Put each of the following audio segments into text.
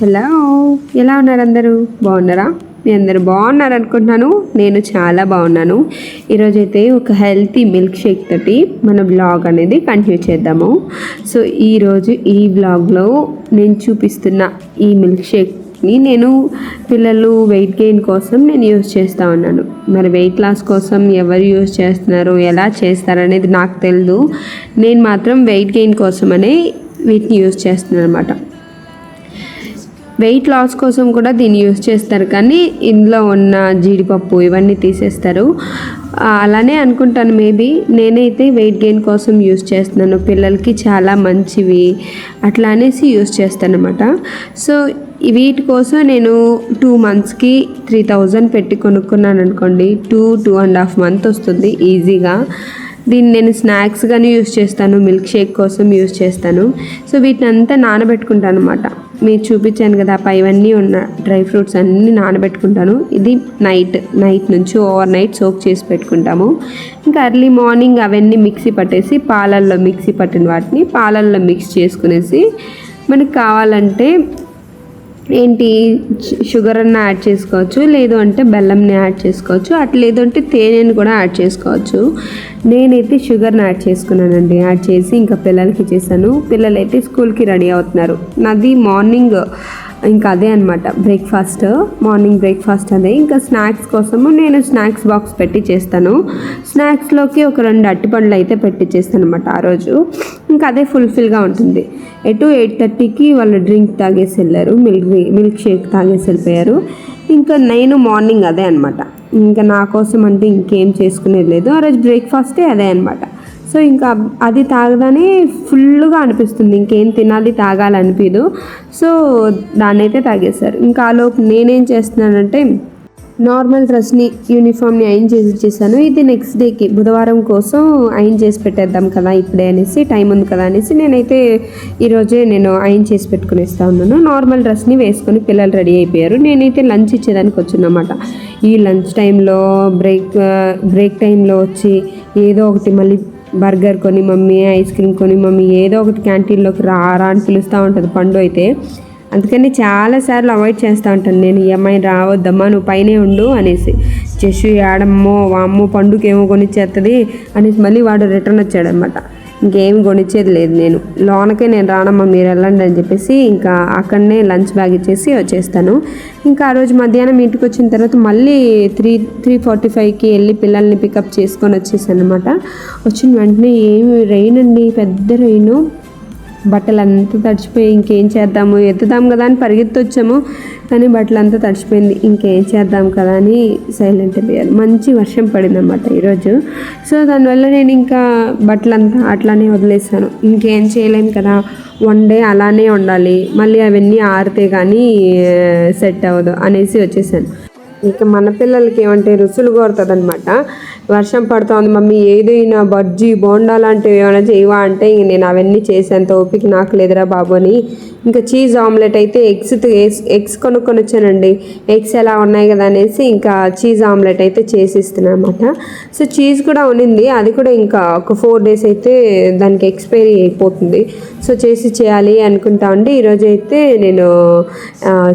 Hello ఎలా ఉన్నారు అందరూ? బాగున్నారా? మీ అందరూ బాగున్నారు అనుకుంటున్నాను. నేను చాలా బాగున్నాను. ఈరోజైతే ఒక హెల్తీ మిల్క్ షేక్ తోటి మన బ్లాగ్ అనేది కంటిన్యూ చేద్దాము. సో ఈరోజు ఈ బ్లాగ్లో నేను చూపిస్తున్న ఈ మిల్క్ షేక్ని నేను పిల్లలు వెయిట్ గెయిన్ కోసం నేను యూస్ చేస్తూ ఉన్నాను. మరి వెయిట్ లాస్ కోసం ఎవరు యూస్ చేస్తున్నారు ఎలా చేస్తారు అనేది నాకు తెలియదు నేను మాత్రం వెయిట్ గెయిన్ కోసమనే వీటిని యూస్ చేస్తున్నాను అనమాట వెయిట్ లాస్ కోసం కూడా దీన్ని యూస్ చేస్తారు. కానీ ఇందులో ఉన్న జీడిపప్పు ఇవన్నీ తీసేస్తారు. అలానే అనుకుంటాను మేబీ నేనైతే వెయిట్ గెయిన్ కోసం యూస్ చేస్తున్నాను. పిల్లలకి చాలా మంచివి అట్లా అనేసి యూస్ చేస్తాను అనమాట సో వీటి కోసం నేను టూ మంత్స్కి త్రీ థౌజండ్ పెట్టి కొనుక్కున్నాను అనుకోండి. Two two and half month వస్తుంది ఈజీగా. దీన్ని నేను స్నాక్స్ కానీ యూస్ చేస్తాను. మిల్క్ షేక్ కోసం యూస్ చేస్తాను. సో వీటిని అంతా నానబెట్టుకుంటాను అనమాట మీరు చూపించాను కదా పైవన్నీ ఉన్న డ్రై ఫ్రూట్స్ అన్నీ నానబెట్టుకుంటాను. ఇది నైట్ నైట్ నుంచి ఓవర్ నైట్ సోక్ చేసి పెట్టుకుంటాము. ఇంకా ఎర్లీ మార్నింగ్ అవన్నీ మిక్సీ పట్టేసి పాలల్లో మిక్సీ పట్టిన వాటిని పాలల్లో మిక్స్ చేసుకునేసి మనకు కావాలంటే ఏంటి షుగర్ అన్న యాడ్ చేసుకోవచ్చు లేదు అంటే బెల్లంని యాడ్ చేసుకోవచ్చు అట్లా లేదు అంటే తేనెని కూడా యాడ్ చేసుకోవచ్చు. నేనైతే షుగర్ని యాడ్ చేసుకున్నానండి యాడ్ చేసి ఇంకా పిల్లలకి చేశాను పిల్లలైతే స్కూల్కి రెడీ అవుతున్నారు. నాది మార్నింగ్ ఇంకా అదే అనమాట బ్రేక్ఫాస్ట్ మార్నింగ్ బ్రేక్ఫాస్ట్ అదే. ఇంకా స్నాక్స్ కోసము నేను స్నాక్స్ బాక్స్ పెట్టి చేస్తాను. స్నాక్స్లోకి ఒక రెండు అట్టిపండ్లు అయితే పెట్టి చేస్తాను అనమాట ఆ రోజు. ఇంకా అదే ఫుల్ఫిల్గా ఉంటుంది. ఎటు ఎయిట్ థర్టీకి వాళ్ళు డ్రింక్ తాగేసి వెళ్ళారు. మిల్క్ మిల్క్ షేక్ తాగేసి వెళ్ళిపోయారు. ఇంకా నేను మార్నింగ్ అదే అనమాట ఇంకా నా కోసం అంటే ఇంకేం చేసుకునేది లేదు. ఆ రోజు బ్రేక్ఫాస్టే అదే అనమాట సో ఇంకా అది తాగగానే ఫుల్గా అనిపిస్తుంది. ఇంకేం తినాలి తాగాలనిపించదు సో దాన్ని అయితే తాగేశారు. ఇంకా ఆలోపు నేనేం చేస్తున్నానంటే నార్మల్ డ్రెస్ని యూనిఫామ్ని అయిన్ చేసి ఇచ్చేసాను. ఇది నెక్స్ట్ డేకి బుధవారం కోసం అయిన్ చేసి పెట్టేద్దాం కదా ఇప్పుడే అనేసి టైం ఉంది కదా అనేసి నేనైతే ఈరోజే నేను అయిన్ చేసి పెట్టుకునేస్తా ఉన్నాను. నార్మల్ డ్రెస్ని వేసుకొని పిల్లలు రెడీ అయిపోయారు. నేనైతే లంచ్ ఇచ్చేదానికి వచ్చినమాట ఈ లంచ్ టైంలో బ్రేక్ బ్రేక్ టైంలో వచ్చి ఏదో ఒకటి మళ్ళీ బర్గర్ కొని మమ్మీ ఐస్ క్రీమ్ కొని మమ్మీ ఏదో ఒకటి క్యాంటీన్లోకి రారా అని పిలుస్తూ ఉంటుంది పండు అయితే. అందుకని చాలాసార్లు అవాయిడ్ చేస్తూ ఉంటాను. నేను ఈ అమ్మాయి రావద్దమ్మా నువ్వు పైనే ఉండు అనేసి. చెషు ఏడమ్మో వామ్మో పండుకేమో కొనిచ్చేస్తుంది అనేసి మళ్ళీ వాడు రిటర్న్ వచ్చాడనమాట ఇంకేం కొనిచ్చేది లేదు నేను. లోనకే నేను రానమ్మా మీరు వెళ్ళండి అని చెప్పేసి ఇంకా అక్కడనే లంచ్ బ్యాగ్ ఇచ్చేసి వచ్చేస్తాను. ఇంకా ఆ రోజు మధ్యాహ్నం ఇంటికి వచ్చిన తర్వాత మళ్ళీ త్రీ త్రీ ఫార్టీ ఫైవ్కి వెళ్ళి పిల్లల్ని పికప్ చేసుకొని వచ్చేసాను అనమాట వచ్చిన వెంటనే ఏమి రెయిన్ అండి పెద్ద రెయిన్ బట్టలు అంతా తడిచిపోయి ఇంకేం చేద్దాము ఎత్తుదాం కదా అని పరిగెత్తొచ్చాము. కానీ బట్టలు అంతా తడిచిపోయింది. ఇంకేం చేద్దాం కదా అని సైలెంట్ అయిపోయారు మంచి వర్షం పడింది అనమాట ఈరోజు. సో దానివల్ల నేను ఇంకా బట్టలంతా అట్లానే వదిలేసాను. ఇంకేం చేయలేను కదా. వన్ డే అలానే ఉండాలి. మళ్ళీ అవన్నీ ఆరితే కానీ సెట్ అవ్వదు అనేసి వచ్చేసాను. ఇంకా మన పిల్లలకి ఏమంటే రుసులు కోరుతుంది అనమాట వర్షం పడుతోంది మమ్మీ. ఏదైనా బజ్జీ బోండా లాంటివి ఏమైనా చేయవా అంటే ఇంక నేను అవన్నీ చేసేంత ఓపిక నాకు లేదురా బాబు అని. ఇంకా చీజ్ ఆమ్లెట్ అయితే ఎగ్స్ ఎగ్స్ కొనుక్కొని వచ్చానండి. ఎగ్స్ ఎలా ఉన్నాయి కదా అనేసి ఇంకా చీజ్ ఆమ్లెట్ అయితే చేసి ఇస్తున్నాను అనమాట సో చీజ్ కూడా ఉన్నింది అది కూడా ఇంకా ఒక ఫోర్ డేస్ అయితే దానికి ఎక్స్పైరీ అయిపోతుంది. సో చేసి చేయాలి అనుకుంటా ఉండి ఈరోజు అయితే నేను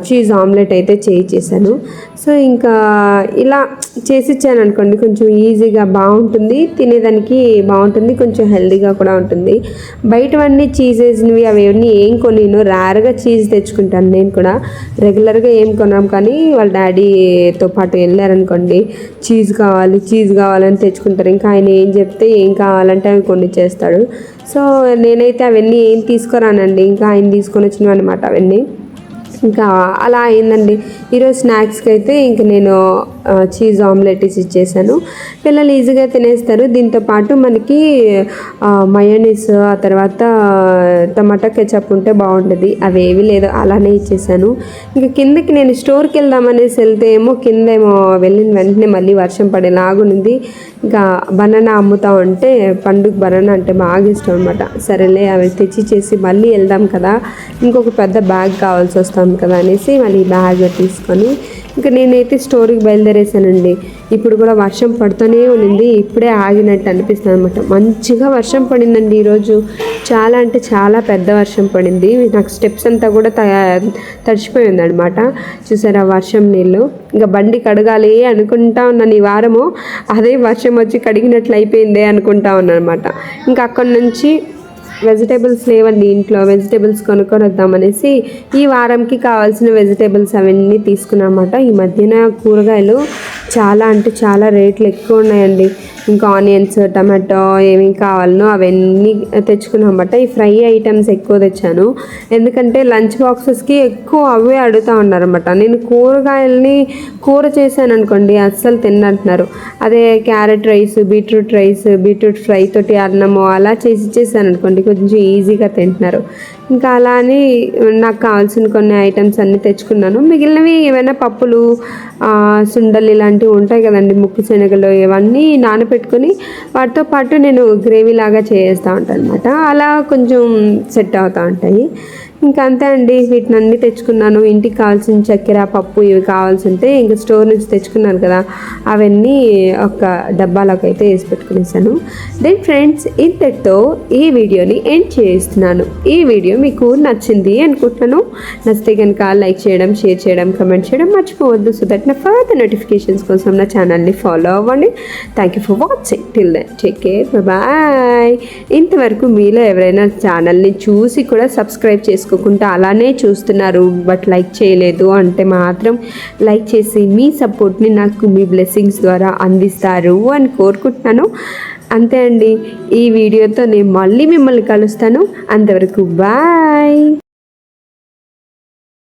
చీజ్ ఆమ్లెట్ అయితే చేయి చేశాను. సో ఇంకా ఇలా చేసి ఇచ్చాను అనుకోండి కొంచెం ఈజీ ఈజీగా బాగుంటుంది తినేదానికి బాగుంటుంది కొంచెం హెల్దీగా కూడా ఉంటుంది. బయటవన్నీ చీజెస్వి అవన్నీ ఏం కొనిను రేర్గా చీజ్ తెచ్చుకుంటాను నేను కూడా. రెగ్యులర్గా ఏం కొన్నాం కానీ వాళ్ళ డాడీతో పాటు వెళ్ళారనుకోండి చీజ్ కావాలి చీజ్ కావాలని తెచ్చుకుంటారు. ఇంకా ఆయన ఏం చెప్తే ఏం కావాలంటే అవి కొన్ని చేస్తాడు. సో నేనైతే అవన్నీ ఏం తీసుకురానండి ఇంకా ఆయన తీసుకొని వచ్చినవి అనమాట అవన్నీ. ఇంకా అలా అయిందండి. ఈరోజు స్నాక్స్కి అయితే ఇంక నేను చీజ్ ఆమ్లెట్ ఇచ్చి ఇచ్చేసాను. పిల్లలు ఈజీగా తినేస్తారు. దీంతో పాటు మనకి మయోనీస్ ఆ తర్వాత టమాటా కెచప్ ఉంటే బాగుంటుంది. అవి లేదు. అలానే ఇచ్చేసాను. ఇంకా కిందకి నేను స్టోర్కి వెళ్దామనేసి వెళ్తే ఏమో కింద ఏమో వెళ్ళిన వెంటనే మళ్ళీ వర్షం పడేలాగుంది ఇంకా బనానా అమ్ముతా ఉంటే పండుగ బనానా అంటే బాగా ఇష్టం అనమాట సరేలే అవి తెచ్చి చేసి మళ్ళీ వెళ్దాం కదా. ఇంకొక పెద్ద బ్యాగ్ కావాల్సి వస్తాం కదా అనేసి మళ్ళీ బ్యాగ్ తీసుకొని ఇంకా నేనైతే స్టోరీకి బయలుదేరేసానండి. ఇప్పుడు కూడా వర్షం పడుతూనే ఉన్నింది ఇప్పుడే ఆగినట్టు అనిపిస్తుంది అనమాట మంచిగా వర్షం పడిందండి ఈరోజు. చాలా అంటే చాలా పెద్ద వర్షం పడింది. నాకు స్టెప్స్ అంతా కూడా త- తడిచిపోయింది అనమాట చూసారా వర్షం నీళ్ళు. ఇంకా బండి కడగాలి అనుకుంటా ఉన్నాను ఈ వారము అదే వర్షం వచ్చి కడిగినట్లు అయిపోయిందే అనుకుంటా ఉన్నాను అనమాట ఇంకా అక్కడి నుంచి వెజిటేబుల్స్ లేవండి ఇంట్లో. వెజిటేబుల్స్ కొనుక్కొని వద్దామనేసి ఈ వారంకి కావాల్సిన వెజిటేబుల్స్ అవన్నీ తీసుకున్నామన్నమాట. ఈ మధ్యన కూరగాయలు చాలా అంటే చాలా రేట్లు ఎక్కువ ఉన్నాయండి. ఇంకా ఆనియన్స్ టమాటో ఏమి కావాలనో అవన్నీ తెచ్చుకున్నామన్నమాట ఈ ఫ్రై ఐటమ్స్ ఎక్కువ తెచ్చాను. ఎందుకంటే లంచ్ బాక్సెస్కి ఎక్కువ అవే అడుగుతూ ఉన్నారన్నమాట. నేను కూరగాయలని కూర చేశాను అనుకోండి అస్సలు తిన్నంటున్నారు. అదే carrot rice beetroot rice beetroot fry తోటి అన్నము అలా చేసి చేశాను అనుకోండి కొంచెం ఈజీగా తింటున్నారు. ఇంకా అలా అని నాకు కావాల్సిన కొన్ని ఐటమ్స్ అన్నీ తెచ్చుకున్నాను. మిగిలినవి ఏమైనా పప్పులు సుండలు ఇలాంటివి ఉంటాయి కదండి ముక్కు శనగలు ఇవన్నీ నానబెట్టుకొని వాటితో పాటు నేను గ్రేవీ లాగా చేస్తూ ఉంటాను అనమాట అలా కొంచెం సెట్ అవుతూ ఉంటాయి. ఇంకా అంతే అండి. వీటిని అన్ని తెచ్చుకున్నాను. ఇంటికి కావాల్సిన చక్కెర పప్పు ఇవి కావాల్సి ఉంటే ఇంకా స్టోర్ నుంచి తెచ్చుకున్నాను కదా. అవన్నీ ఒక డబ్బాలోకి అయితే వేసి పెట్టుకునేసాను. దెన్ ఫ్రెండ్స్ ఇంతటితో ఈ వీడియోని ఎండ్ చేస్తున్నాను. ఈ వీడియో మీకు నచ్చింది అనుకుంటున్నాను. నచ్చితే కనుక లైక్ చేయడం షేర్ చేయడం కమెంట్ చేయడం మర్చిపోవద్దు. సో దట్ నా ఫర్దర్ నోటిఫికేషన్స్ కోసం నా ఛానల్ని ఫాలో అవ్వండి. Thank you for watching till then take care bye ఇంతవరకు మీలో ఎవరైనా ఛానల్ని చూసి కూడా సబ్స్క్రైబ్ తీసుకోకుండా అలానే చూస్తున్నారు బట్ లైక్ చేయలేదు అంటే మాత్రం లైక్ చేసి మీ సపోర్ట్ని నాకు మీ బ్లెస్సింగ్స్ ద్వారా అందిస్తారు అని కోరుకుంటున్నాను. అంతే అండి ఈ వీడియోతో నేను మళ్ళీ మిమ్మల్ని కలుస్తాను. అంతవరకు బాయ్